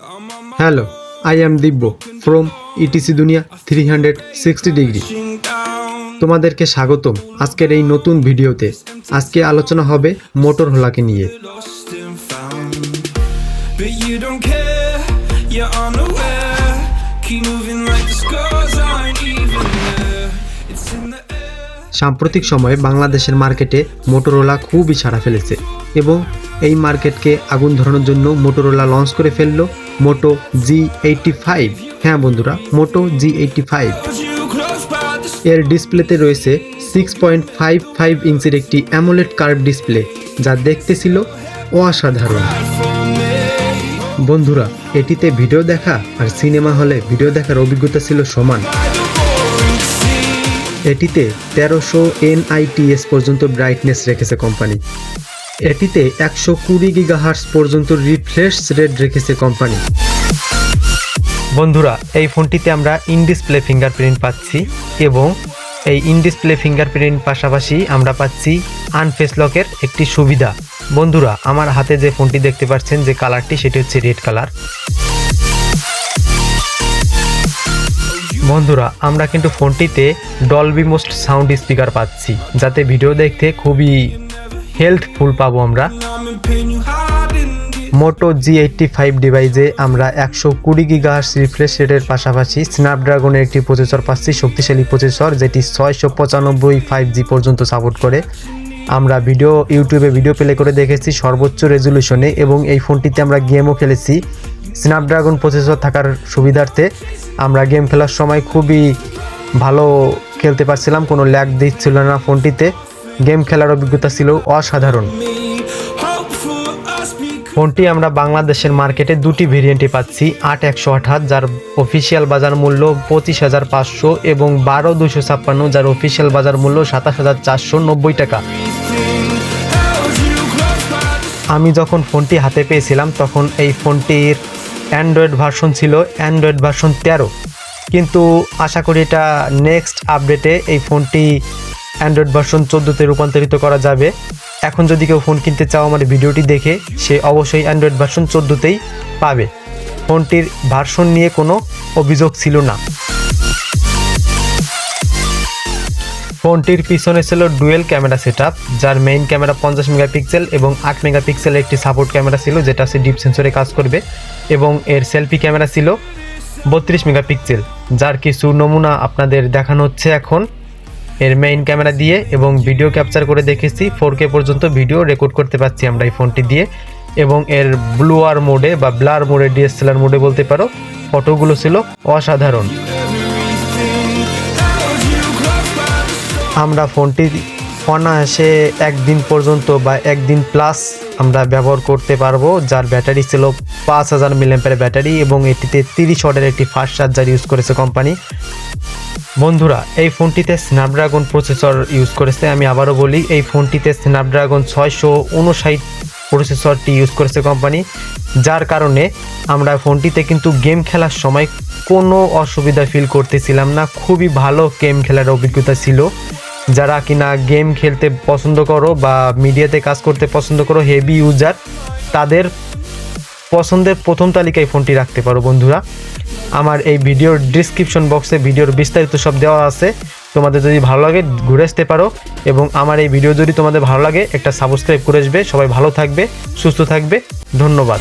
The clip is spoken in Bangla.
Hello, I am Dibbo from ETC দুনিয়া থ্রি হান্ড্রেড সিক্সটি ডিগ্রি তোমাদেরকে স্বাগতম আজকের এই নতুন ভিডিওতে। আজকে আলোচনা হবে মোটর হোলাকে নিয়ে. সাম্প্রতিক সময়ে বাংলাদেশের মার্কেটে মোটরোলা খুবই সাড়া ফেলেছে এবং এই মার্কেটকে আগুন ধরানোর জন্য মোটরোলা লঞ্চ করে ফেলল মোটো জি এইটটি ফাইভ হ্যাঁ বন্ধুরা মোটো জি এইটটি ফাইভ এর ডিসপ্লেতে রয়েছে সিক্স পয়েন্ট ফাইভ ফাইভ ইঞ্চির একটি অ্যামোলেড কার্ভ ডিসপ্লে যা দেখতে ছিল অসাধারণ। বন্ধুরা, এটিতে ভিডিও দেখা আর সিনেমা হলে ভিডিও দেখার অভিজ্ঞতা ছিল সমান. এটিতে তেরোশো এনআইটিএস পর্যন্ত ব্রাইটনেস রেখেছে কোম্পানি এটিতে একশো কুড়ি গিগাহার্স পর্যন্ত রিফ্রেশ রেট রেখেছে কোম্পানি। বন্ধুরা, এই ফোনটিতে আমরা ইন ডিসপ্লে ফিঙ্গারপ্রিন্ট পাচ্ছি এবং এই ইন ডিসপ্লে ফিঙ্গারপ্রিন্ট পাশাপাশি আমরা পাচ্ছি আনফেস লকের একটি সুবিধা। বন্ধুরা, আমার হাতে যে ফোনটি দেখতে পাচ্ছেন, যে কালারটি, সেটি হচ্ছে রেড কালার। বন্ধুরা, আমরা কিন্তু ফোনটিতে ডলবি মোস্ট সাউন্ড স্পিকার পাচ্ছি, যাতে ভিডিও দেখতে খুবই হেলথফুল পাবো আমরা. মোটো জি এইটটি ফাইভ ডিভাইসে আমরা একশো কুড়ি গিগাহার্স রিফ্রেশ রেটের পাশাপাশি স্ন্যাপড্রাগনের একটি প্রসেসর পাচ্ছি, শক্তিশালী প্রসেসর যেটি ছয়শো পঁচানব্বই ফাইভ জি পর্যন্ত সাপোর্ট করে। আমরা ভিডিও ইউটিউবে ভিডিও প্লে করে দেখেছি সর্বোচ্চ রেজলিউশনে এবং এই ফোনটিতে আমরা গেমও খেলেছি। স্ন্যাপড্রাগন প্রসেসর থাকার সুবিধার্থে আমরা গেম খেলার সময় খুবই ভালো খেলতে পারছিলাম, কোনো ল্যাগ দিচ্ছিল না ফোনটিতে গেম খেলার অভিজ্ঞতা ছিল অসাধারণ। ফোনটি আমরা বাংলাদেশের মার্কেটে দুটি ভেরিয়েন্টে পাচ্ছি, আট একশো আঠাশ, যার অফিসিয়াল বাজার মূল্য পঁচিশ হাজার পাঁচশো এবং বারো দুশো ছাপ্পান্ন, যার অফিসিয়াল বাজার মূল্য সাতাশ হাজার চারশো নব্বই টাকা। আমি যখন ফোনটি হাতে পেয়েছিলাম, তখন এই ফোনটির অ্যান্ড্রয়েড ভার্সন ছিল অ্যান্ড্রয়েড ভার্সন তেরো। কিন্তু আশা করি এটা নেক্সট আপডেটে এই ফোনটি অ্যান্ড্রয়েড ভার্সন চোদ্দোতে রূপান্তরিত করা যাবে। এখন যদি কেউ ফোন কিনতে চাও আমার ভিডিওটি দেখে, সে অবশ্যই অ্যান্ড্রয়েড ভার্সন চোদ্দোতেই পাবে। ফোনটির ভার্সন নিয়ে কোনো অভিযোগ ছিল না। ফোনটির পিছনে ছিল ডুয়েল ক্যামেরা সেটআপ, যার মেইন ক্যামেরা পঞ্চাশ মেগাপিক্সেল এবং আট মেগাপিক্সেলের একটি সাপোর্ট ক্যামেরা ছিল, যেটা হচ্ছে ডিপ সেন্সরে কাজ করবে, এবং এর সেলফি ক্যামেরা ছিল বত্রিশ মেগাপিক্সেল, যার কিছু নমুনা আপনাদের দেখানো হচ্ছে এখন। এর মেইন ক্যামেরা দিয়ে এবং ভিডিও ক্যাপচার করে দেখেছি। ফোর পর্যন্ত ভিডিও রেকর্ড করতে পারছি আমরা এই ফোনটি দিয়ে। এবং এর ব্লুয়ার মোডে বা ব্লার মোডে ডিএসএলআর মোডে বলতে পারো ফটোগুলো ছিল অসাধারণ। আমরা ফোনটি অনায়াসে একদিন পর্যন্ত বা একদিন প্লাস আমরা ব্যবহার করতে পারব, যার ব্যাটারি ছিল পাঁচ হাজার মিলিয়াম্পের ব্যাটারি এবং এটিতে তিরিশ ওয়াটের একটি ফাস্ট চার্জার ইউজ করেছে কোম্পানি বন্ধুরা, এই ফোনটিতে স্ন্যাপড্রাগন প্রসেসর ইউজ করেছে। আমি আবারও বলি, এই ফোনটিতে স্ন্যাপড্রাগন ছয়শো উনষাট প্রসেসরটি ইউজ করেছে কোম্পানি যার কারণে আমরা ফোনটিতে কিন্তু গেম খেলার সময় কোনো অসুবিধা ফিল করতেছিলাম না। খুবই ভালো গেম খেলার অভিজ্ঞতা ছিল। যারা কিনা গেম খেলতে পছন্দ করো বা মিডিয়াতে কাজ করতে পছন্দ করো হেভি ইউজার তাদের পছন্দের প্রথম তালিকায় ফোনটি রাখতে পারো বন্ধুরা। আমার এই ভিডিওর ডিসক্রিপশন বক্সে ভিডিওর বিস্তারিত সব দেওয়া আছে। তোমাদের যদি ভালো লাগে, ঘুরে আসতে পারো। এবং আমার এই ভিডিও যদি তোমাদের ভালো লাগে, একটা সাবস্ক্রাইব করে আসবে। সবাই ভালো থাকবে, সুস্থ থাকবে। ধন্যবাদ।